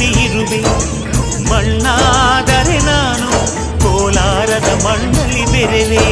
ಗುಡಿಯಲ್ಲಿ ಇರುವೆ. ಮಣ್ಣಾದರೆ ನಾನು ಕೋಲಾರದ ಮಣ್ಣಲ್ಲಿ ಬೆರೆವೆ.